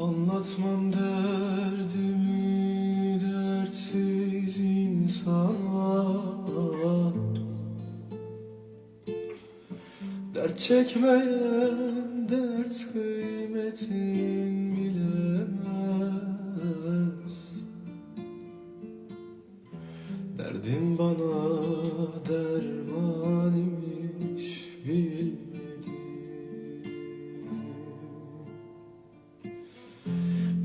Anlatmam derdimi dertsiz insana. Dert çekmeyen dert kıymetin bilemez. Derdim bana derman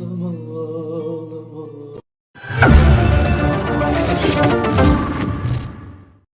zaman